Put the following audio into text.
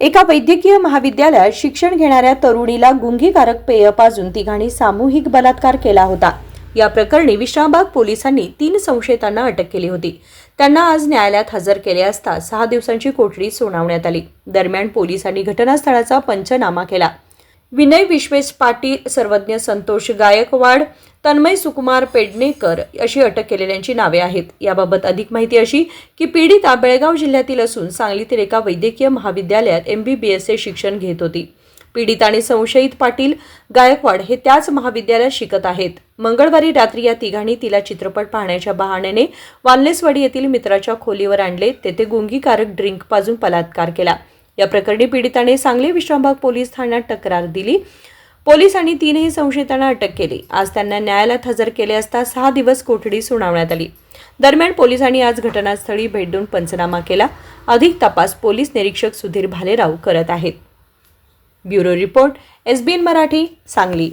एका वैद्यकीय महाविद्यालयात शिक्षण घेणाऱ्या तरुणीला गुंगीकारक पेय पाजून तिघांनी सामूहिक बलात्कार केला होता. या प्रकरणी विश्रामबाग पोलिसांनी तीन संशयितांना अटक केली होती. त्यांना आज न्यायालयात हजर केले असता सहा दिवसांची कोठडी सुनावण्यात आली. दरम्यान पोलिसांनी घटनास्थळाचा पंचनामा केला. विनय विश्वेश पाटील सर्वज्ञ संतोष गायकवाड तन्मय सुकुमार पेडणेकर अशी अटक केलेल्यांची नावे आहेत. याबाबत अधिक माहिती अशी की पीडिता बेळगाव जिल्ह्यातील असून सांगलीतील एका वैद्यकीय महाविद्यालयात एम बी बी एसचे शिक्षण घेत होती. पीडित आणि संशयित पाटील गायकवाड हे त्याच महाविद्यालयात शिकत आहेत. मंगळवारी रात्री या तिघांनी तिला चित्रपट पाहण्याच्या बहाण्याने वाल्लेसवाडी येथील मित्राच्या खोलीवर आणले. तेथे गुंगीकारक ड्रिंक पाजून बलात्कार केला. या प्रकरणी पीडिताने सांगली विश्रामबाग पोलीस ठाण्यात तक्रार दिली. पोलिसांनी तीनही संशयितांना अटक केली. आज त्यांना न्यायालयात हजर केले असता सहा दिवस कोठडी सुनावण्यात आली. दरम्यान पोलिसांनी आज घटनास्थळी भेट देऊन पंचनामा केला. अधिक तपास पोलीस निरीक्षक सुधीर भालेराव करत आहेत. Bureau report SBN Marathi Sangli.